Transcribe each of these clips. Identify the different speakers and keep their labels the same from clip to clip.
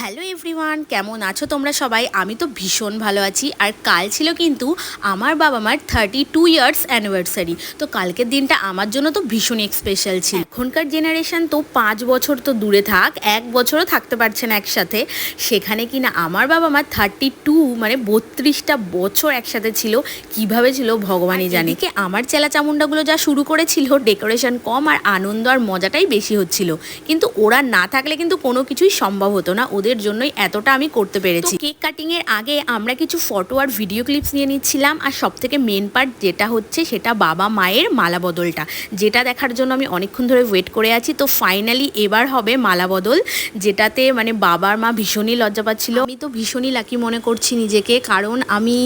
Speaker 1: Hello everyone কেমন আছো তোমরা সবাই? আমি তো ভীষণ ভালো আছি। আর কাল ছিল কিন্তু আমার বাবা মার থার্টি টু ইয়ার্স অ্যানিভার্সারি তো কালকের দিনটা আমার জন্য তো ভীষণই স্পেশাল ছিল। এখনকার জেনারেশন তো পাঁচ বছর তো দূরে থাক এক বছরও থাকতে পারছে না একসাথে। সেখানে কি না আমার বাবা মার থার্টি টু মানে বত্রিশটা বছর একসাথে ছিল। কীভাবে ছিল ভগবানই জানে। কি আমার চেলা চামুন্ডাগুলো যা শুরু করেছিল ডেকোরেশন কম আর আনন্দ আর মজাটাই বেশি হচ্ছিল। কিন্তু ওরা না থাকলে কিন্তু কোনো কিছুই সম্ভব হতো না। ওদের জন্যই এতটা আমি করতে পেরেছি। কেক কাটিং এর আগে আমরা কিছু ফটো আর ভিডিও ক্লিপস নিয়ে নিচ্ছিলাম, আর সব থেকে মেন পার্ট যেটা হচ্ছে সেটা বাবা মায়ের মালা বদলটা, যেটা দেখার জন্য আমি অনেকক্ষণ ধরে ওয়েট করে আছি। তো ফাইনালি এবার হবে মালা বদল, যেটাতে মানে বাবার মা ভীষণই লজ্জা পাচ্ছিল। আমি তো ভীষণই লাকি মনে করছি নিজেকে, কারণ আমি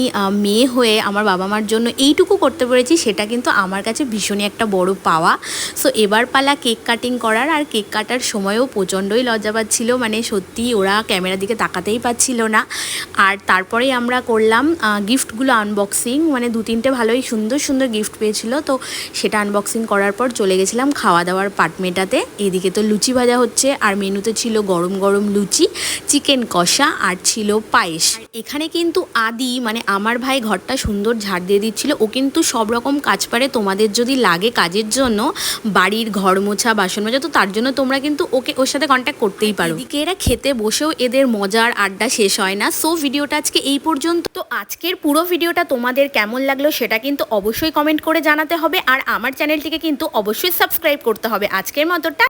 Speaker 1: মেয়ে হয়ে আমার বাবা মার জন্য এইটুকু করতে পেরেছি, সেটা কিন্তু আমার কাছে ভীষণই একটা বড় পাওয়া। সো এবার পালা কেক কাটিং করার, আর কেক কাটার সময়ও প্রচণ্ডই লজ্জা পাচ্ছিল। মানে সত্যি ওরা ক্যামেরার দিকে তাকাতেই পাচ্ছিল না। আর তারপরেই আমরা করলাম গিফটগুলো আনবক্সিং মানে দু তিনটে ভালোই সুন্দর সুন্দর গিফট পেয়েছিল। তো সেটা আনবক্সিং করার পর চলে গেছিলাম খাওয়া দাওয়ার পাট মেটাতে। এদিকে তো লুচি ভাজা হচ্ছে, আর মেনুতে ছিল গরম গরম লুচি চিকেন কষা, আর ছিল পায়েস। এখানে কিন্তু আদি মানে আমার ভাই ঘরটা সুন্দর ঝাড় দিয়ে দিচ্ছিল। ও কিন্তু সব রকম কাজ পারে, তোমাদের যদি লাগে কাজের জন্য, বাড়ির ঘর মোছা, বাসন মাজা তো তার জন্য তোমরা কিন্তু ওকে, ওর সাথে কন্ট্যাক্ট করতেই পারো। এদিকে এরা খেতে বসেও এদের মজার আড্ডা শেষ হয় না। সো ভিডিওটা আজকে এই পর্যন্ত। তো আজকের পুরো ভিডিওটা তোমাদের কেমন লাগল সেটা কিন্তু অবশ্যই কমেন্ট করে জানাতে হবে। আর আমার চ্যানেলটিকে কিন্তু অবশ্যই সাবস্ক্রাইব করতে হবে। আজকের মতোটা